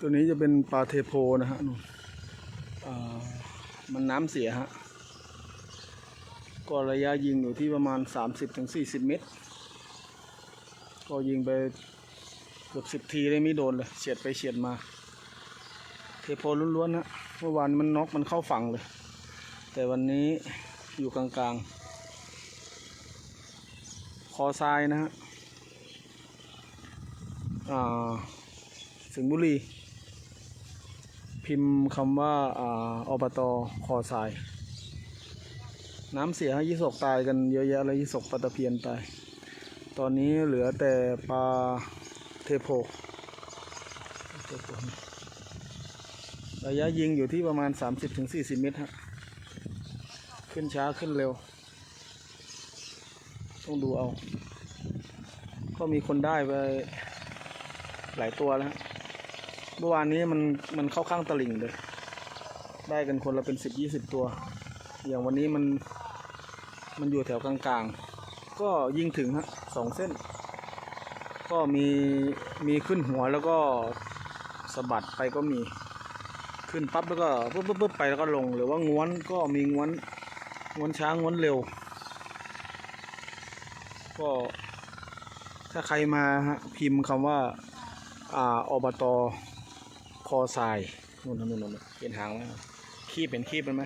ตัวนี้จะเป็นปลาเทโพนะฮะนู่นมันน้ำเสียฮะก็ระยะยิงอยู่ที่ประมาณ 30-40 เมตร ก็ยิงไปเกือบสิบทีเลยไม่โดนเลยเฉียดไปเฉียดมา เทโพล้วนๆนะเมื่อวานมันน็อกมันเข้าฝั่งเลย แต่วันนี้อยู่กลางๆ คอทรายนะฮะอ่าสิงห์บุรี พิมพ์คำว่าอ่าอบตคอทราย น้ำเสียให้ยี่สกตายกันเยอะแยะเลยยี่สกปลาตะเพียนตาย ตอนนี้เหลือแต่ปลาเทโพระยะยิงอยู่ที่ประมาณ 30-40 เมตรฮะขึ้นช้าขึ้นเร็ว ต้องดูเอา ก็มีคนได้ไปหลายตัวแล้ว เมื่อวานนี้มันมันเข้าข้างตลิ่งเลย ได้กันคนละเป็นสิบยี่สิบตัว อย่างวันนี้มันมันอยู่แถวกลางๆ ก็ยิงถึงฮะสองเส้น ก็มีมีขึ้นหัวแล้วก็สะบัดไปก็มีขึ้นปั๊บแล้วก็ปุ๊บปุ๊บปุ๊บไปแล้วก็ลง หรือว่าง้วนก็มีง้วนง้วนช้าง้วนเร็ว ก็ถ้าใครมาพิมพ์คำว่า อ่าอบต คอทรายนู่นนู่นนู่นนู่นเป็นหางไหมคีบเป็นคีบเป็นไหม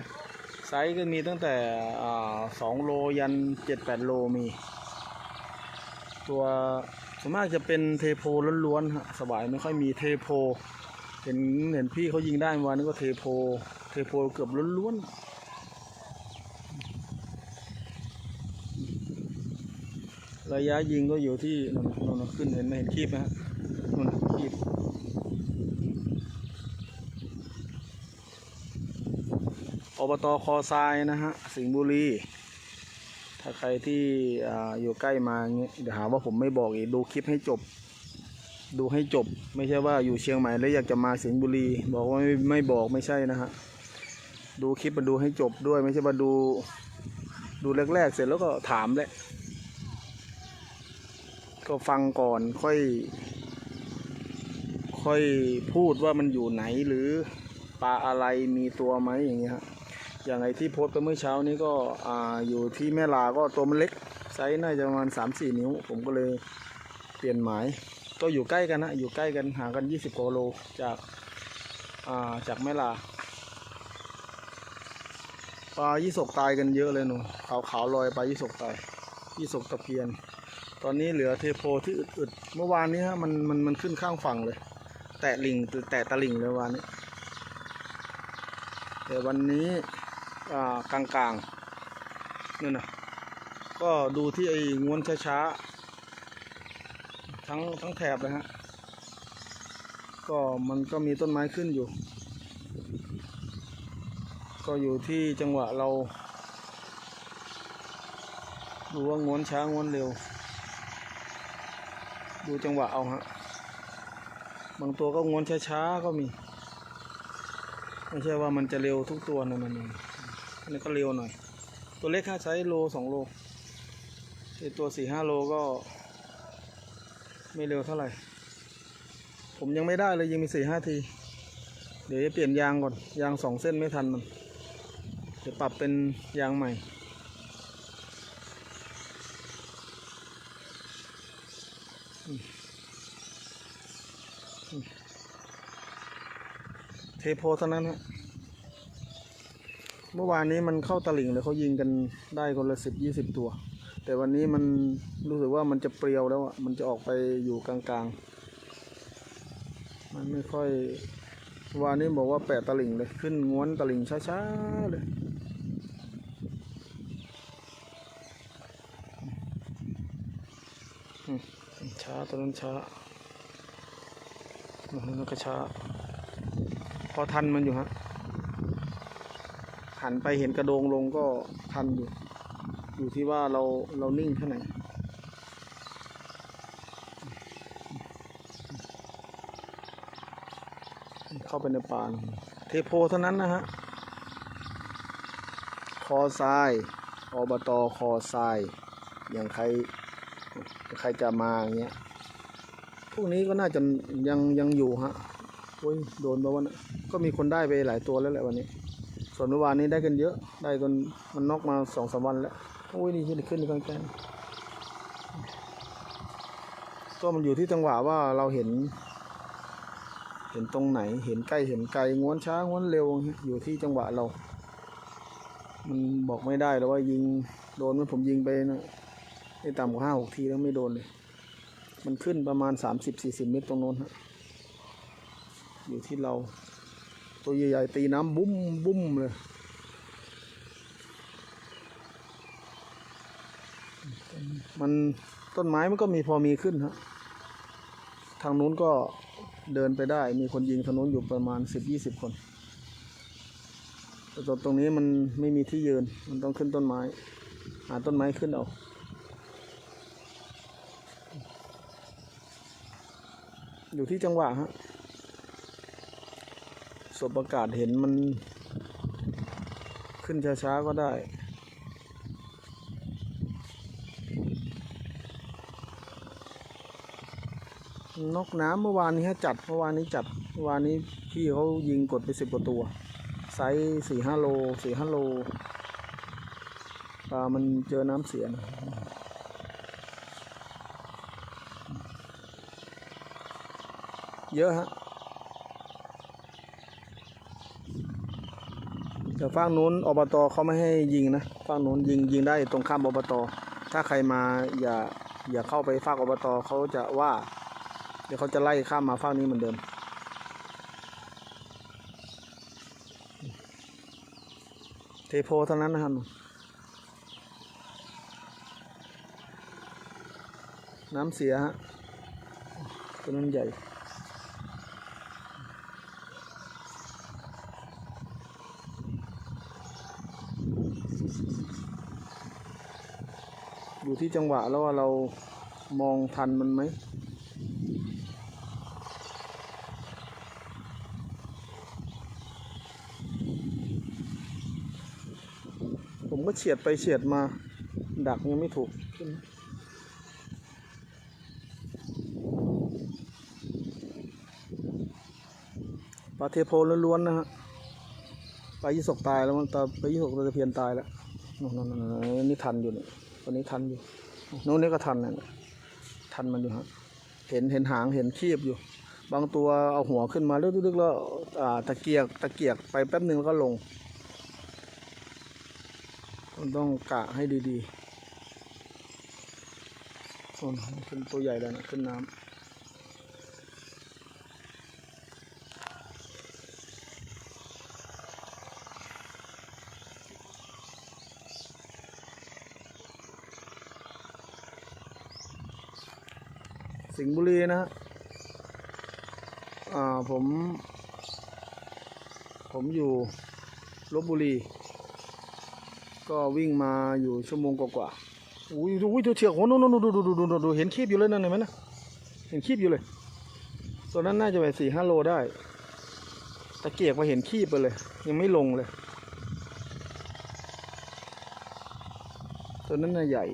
ไซส์ก็มีตั้งแต่อ่าสองโลยันเจ็ดแปดโลมี ตัวส่วนมากจะเป็นเทโพล้วนๆฮะสบายไม่ค่อยมีเทโพเห็นเห็นพี่เขายิงได้เมื่อวานนี้ก็เทโพ เทโพเกือบล้วนๆระยะยิงก็อยู่ที่นนนนขึ้นเห็นไหมเห็นคีบไหมฮะนนคีบ อบตคอทรายนะฮะสิงห์บุรี ถ้าใครที่ออยู่ใกล้มาเงี้ยเดี๋ยวหาว่าผมไม่บอกอีกดูคลิปให้จบ ดูให้จบ ไม่ใช่ว่าอยู่เชียงใหม่แล้วอยากจะมาสิงห์บุรี บอกว่าไม่ไม่บอกไม่ใช่นะฮะดูคลิปมาดูให้จบด้วย ไม่ใช่มาดู ดูแรกๆ เสร็จแล้วก็ถามแหละก็ฟังก่อนค่อย ค่อยพูดว่ามันอยู่ไหนหรือปลาอะไรมีตัวไหมอย่างเงี้ยฮะ อย่างไอที่โพสต์ไปเมื่อเช้านี้ก็อ่าอยู่ที่แม่ลาก็ตัวมันเล็กไซส์น่าจะประมาณ 3-4 นิ้ว ผมก็เลยเปลี่ยนหมาย ก็อยู่ใกล้กันนะ อยู่ใกล้กันห่างกัน 20กิโลจากอ่าจากแม่ลาปลายี่สกตายกันเยอะเลยหนูขาวขาวๆลอยปลายี่สกตายยี่สกตะเพียน ตอนนี้เหลือเทโพที่อึดๆเมื่อวานนี้ฮะมันมันมันขึ้นข้างฝั่งเลย แตะลิงแตะตะลิงเลยวันนี้แต่วันนี้ อ่ากลางๆนั่นนะก็ดูที่ไอ้งวนช้าๆทั้งทั้งแถบเลยฮะก็มันก็มีต้นไม้ขึ้นอยู่ ก็อยู่ที่จังหวะเรา ดูว่างวนช้างวนเร็ว ดูจังหวะเอาฮะบางตัวก็งวนช้าๆก็มี ไม่ใช่ว่ามันจะเร็วทุกตัวนะมัน อันนี้ก็เร็วหน่อย ตัวเล็กค่าใช้โลสองโลตัวสี่ห้าโลก็ ไม่เร็วเท่าไหร่ ผมยังไม่ได้เลยยังมีสี่ห้าที เดี๋ยวจะเปลี่ยนยางก่อน ยางสองเส้นไม่ทันมันเดี๋ยวปรับเป็นยางใหม่ เทโพเท่านั้นฮะ เมื่อวานนี้มันเข้าตลิ่งเลยเขายิงกันได้คนละสิบยี่สิบตัว แต่วันนี้มันรู้สึกว่ามันจะเปรียวแล้วอะมันจะออกไปอยู่กลางๆ มันไม่ค่อยวานนี้บอกว่าแปะตลิ่งเลยขึ้นง้วนตลิ่งช้าๆเลยช้าตัวนั้นช้าตัวนั้นก็ช้า พอทันมันอยู่ฮะ หันไปเห็นกระโดงลงก็ทันอยู่ อยู่ที่ว่าเราเรานิ่งแค่ไหนเข้าไปในป่าเทโพเท่านั้นนะฮะ คอทราย อบตคอทราย อย่างใคร ใครจะมาอย่างเงี้ย พวกนี้ก็น่าจะยังยังอยู่ฮะ โอ้ย โดนไปวันนะก็มีคนได้ไปหลายตัวแล้วแหละวันนี้ ส่วนเมื่อวานนี้ได้กันเยอะ ได้กันมันนอกมาสองสามวันแล้วโอ้ยนี่ขึ้นขึ้นกลางๆก็มันอยู่ที่จังหวะว่าเราเห็น เห็นตรงไหน เห็นใกล้เห็นไกลง้วนช้าง้วนเร็วอยู่ที่จังหวะเรา มันบอกไม่ได้แล้วว่ายิงโดนมันผมยิงไปนะไม่ต่ำกว่าห้าหกทีแล้วไม่โดนเลย มันขึ้นประมาณสามสิบสี่สิบเมตรตรงโน้นฮะอยู่ที่เรา ตัวใหญ่ๆตีน้ำบุ้มบุ้มเลยมันต้นไม้มันก็มีพอมีขึ้นฮะทางนู้นก็เดินไปได้ มีคนยิงทางนู้นอยู่ประมาณสิบยี่สิบคน แต่ตรงนี้มันไม่มีที่ยืน มันต้องขึ้นต้นไม้ หาต้นไม้ขึ้นเอาอยู่ที่จังหวะฮะ สบอากาศเห็นมัน ขึ้นช้าๆก็ได้ นกน้ำเมื่อวานนี้จัดเมื่อวานนี้จัดเมื่อวานนี้พี่เขายิงกดไปสิบกว่าตัว ไซส์สี่ห้าโลสี่ห้าโลปลามันเจอน้ำเสียนะเยอะฮะ แต่ฝั่งนู้นอบตเขาไม่ให้ยิงนะฝั่งนู้นยิงยิงได้ตรงข้ามอบต ถ้าใครมาอย่าอย่าเข้าไปฝากอบตเขาจะว่า เดี๋ยวเขาจะไล่ข้ามมาฝั่งนี้เหมือนเดิมเทโพเท่านั้นนะครับน้ำเสียฮะตัวนั้นใหญ่ อยู่ที่จังหวะแล้วว่าเรามองทันมันไหม ผมก็เฉียดไปเฉียดมา ดักยังไม่ถูกปลาเทโพล้วนๆนะฮะปลายี่สกตายแล้วมันตาปลายี่สกตะเพียนตายแล้วนั่นนี่ทันอยู่เนี่ย ตัวนี้ทันอยู่โน้นนี่ก็ทันนะทันมันอยู่ฮะเห็นเห็นหางเห็นคีบอยู่ บางตัวเอาหัวขึ้นมาลึกๆแล้วอาตะเกียกตะเกียกไปแป๊บหนึ่งแล้วก็ลงต้องกะให้ดีๆโอ้โหขึ้นตัวใหญ่แล้วนะขึ้นน้ำ สิงห์บุรีนะฮะอ่าผม ผมอยู่ลบบุรี ก็วิ่งมาอยู่ชั่วโมงกว่าๆอุ้ยอุ้ยเฉียกโอ้โหนู่นนู่นดูดูดูดูดูดูเห็นคีบอยู่เลยนั่นเห็นไหมนะเห็นคีบอยู่เลยตัวนั้นน่าจะไปสี่ห้าโลได้ตะเกียกมาเห็นคีบไปเลย ยังไม่ลงเลย ตัวนั้นน่าใหญ่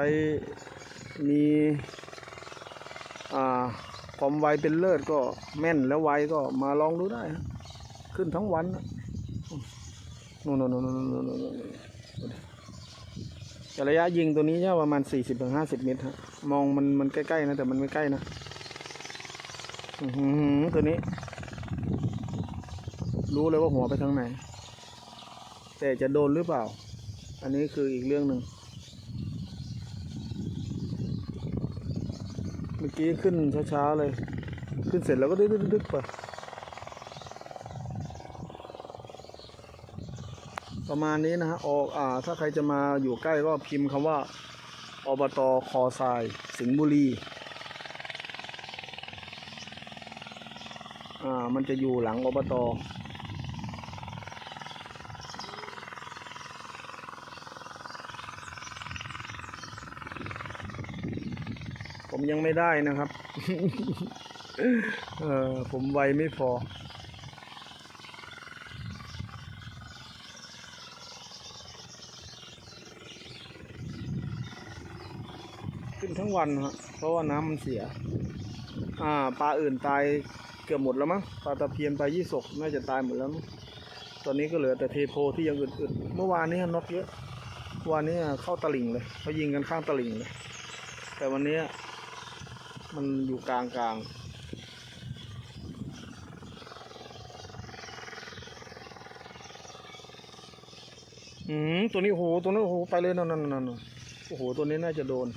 ใครมีความไวเป็นเลิศก็แม่นแล้วไวก็มาลองดูได้ ขึ้นทั้งวันนู่นนู่นนู่นนู่นนู่นนู่นนู่นแต่ระยะยิงตัวนี้เนี่ยประมาณสี่สิบถึงห้าสิบเมตรฮะมองมันมันใกล้ๆนะ แต่มันไม่ใกล้นะตัวนี้ รู้เลยว่าหัวไปทางไหน แต่จะโดนหรือเปล่า อันนี้คืออีกเรื่องหนึ่ง เมื่อกี้ขึ้นช้าๆเลย ขึ้นเสร็จแล้วก็ดึกๆไป ประมาณนี้นะฮะออกอ่า ถ้าใครจะมาอยู่ใกล้ก็พิมพ์คำว่าอบตคอทราย สิงห์บุรี อ่า มันจะอยู่หลังอบต ผมยังไม่ได้นะครับ เออผมไวไม่พอ ขึ้นทั้งวันฮะเพราะว่าน้ำมันเสีย อ่าปลาอื่นตายเกือบหมดแล้วมั้งปลาตะเพียนปลายี่สกน่าจะตายหมดแล้วมั้งตอนนี้ก็เหลือแต่เทโพที่ยังอึดๆเมื่อวานนี้นกเยอะวานนี้เข้าตลิ่งเลยเขายิงกันข้างตลิ่งเลยแต่วันนี้ มันอยู่กลางกลางๆอืมตัวนี้โอ้โหตัวนี้โอ้โหไปเลยนั่นนั่นนั่นโอ้โหตัวนี้น่าจะโดน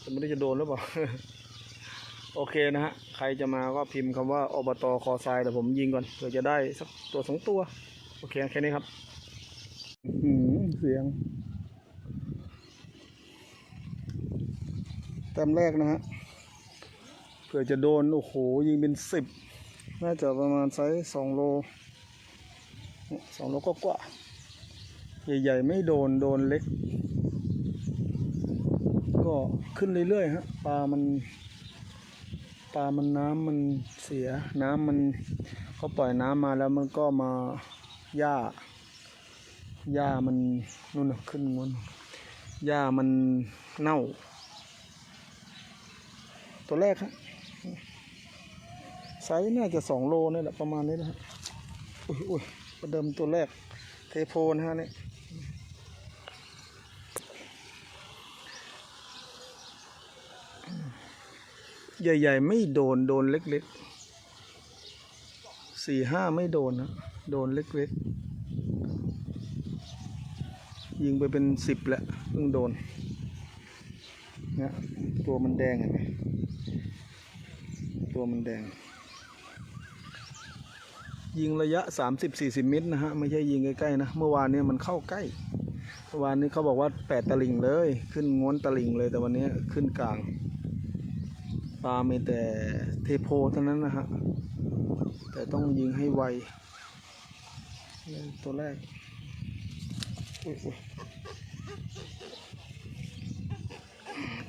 แต่ไม่ได้จะโดนหรือเปล่าโอเคนะฮะ ใครจะมาก็พิมพ์คำว่าอบตคอทรายแต่ผมยิงก่อนเผื่อจะได้สักตัวสองตัว โอเคแค่นี้ครับอืมเสียงแต้มแรกนะฮะเผื่อจะโดน โอ้โห ยิงเป็นสิบน่าจะประมาณไซส์สองโลสองโลก็กว่า ใหญ่ๆ ไม่โดนโดนเล็ก ก็ขึ้นเรื่อยๆฮะปลามันปลามันน้ำมันเสียน้ำมันเขาปล่อยน้ำมาแล้วมันก็มาหญ้าหญ้ามันนู่นขึ้นนู้นหญ้ามันเน่า ตัวแรกฮะ ไซส์น่าจะสองโลนี่แหละประมาณนี้นะฮะอุ้ยอุ้ยประเดิมตัวแรก เทโพนะฮะเนี่ยใหญ่ ๆ ไม่โดนโดนเล็กๆสี่ห้าไม่โดนนะ โดนเล็กๆ ยิงไปเป็นสิบแล้วเพิ่งโดนเนี่ยตัวมันแดงเห็นไหมตัวมันแดง ยิงระยะ 30-40 เมตรนะฮะไม่ใช่ยิงใกล้ๆนะ เมื่อวานเนี้มันเข้าใกล้เมื่อวานนี้เขาบอกว่าแปดตะลิงเลย ขึ้นง้นตะลิงเลยแต่วันนี้ขึ้นกลางปลาไม่แต่เทโพเท่านั้นนะฮะแต่ต้องยิงให้ไวตัวแรก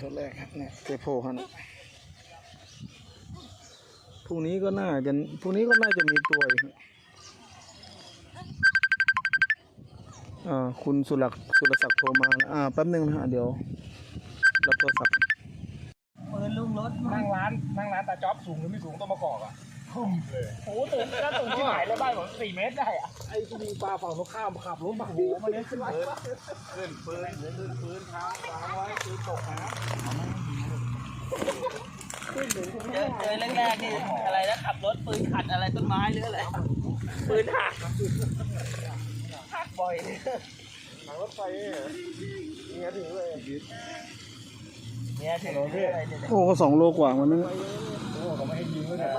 ตัวแรกครับเนี่ยเทโพฮะเนี่ย พรุ่งนี้ก็น่าจะพรุ่งนี้ก็น่าจะมีตัวอีกฮะอ่าคุณสุรักษ์สุรศักดิ์โทรมานะอ่าแป๊บหนึงนะฮะเดี๋ยวรับโทรศัพท์ปืนลุงรถนั่งร้านนั่งร้านตาจ๊อบสูงหรือไม่สูงต้องมาก่อกอะพุ่มเลยโอ้โหตื่นก็ตื่นที่หายเลยบ้านผมสี่เมตรได้อะไอ้ที่ยิงปลาฝั่งตรงข้ามขับรถมาโอ้โหมันเล่นขึ้นปืนขึ้นปืนขึ้นปืนทางวางไว้ปืนตกน้ เจอเจอแรกๆนี่อะไรนะขับรถปืนขัดอะไรต้นไม้หรืออะไรปืนหักหักบ่อยเลยำทางรถไฟเนี่ยถึงเลยเนี่ยถึงเนี่ยโอ้สองโลกว่ามันนึงโอ้เขาไม่ให้ยิงเลยนะ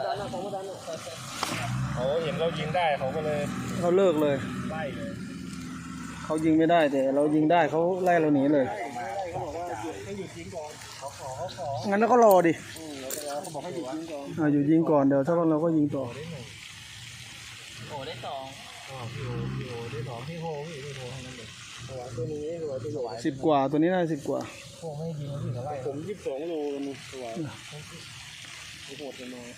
เขาเห็นเรายิงได้เขาก็เลยเขาเลิกเลยไล่เลยเขายิงไม่ได้แต่เรายิงได้เขาไล่เราหนีเลย ให้หยุดยิงก่อนเขาขอเขาของั้นเราก็รอดิเขาบอกให้หยุดยิงก่อนอ่าอยู่ยิงก่อนเดี๋ยวถ้าเราก็ยิงต่อโอ้ได้สองอ๋อพี่โอพี่โอที่สองพี่โฮพี่พี่โฮทั้งนั้นเลยตัวตัวนี้ตัวตัวสวยสิบกว่าตัวนี้น่าสิบกว่าโฮไม่ให้ยิงแล้วพี่เขาไล่ผมยี่สิบสองโลกันตัวโหดกันน้อย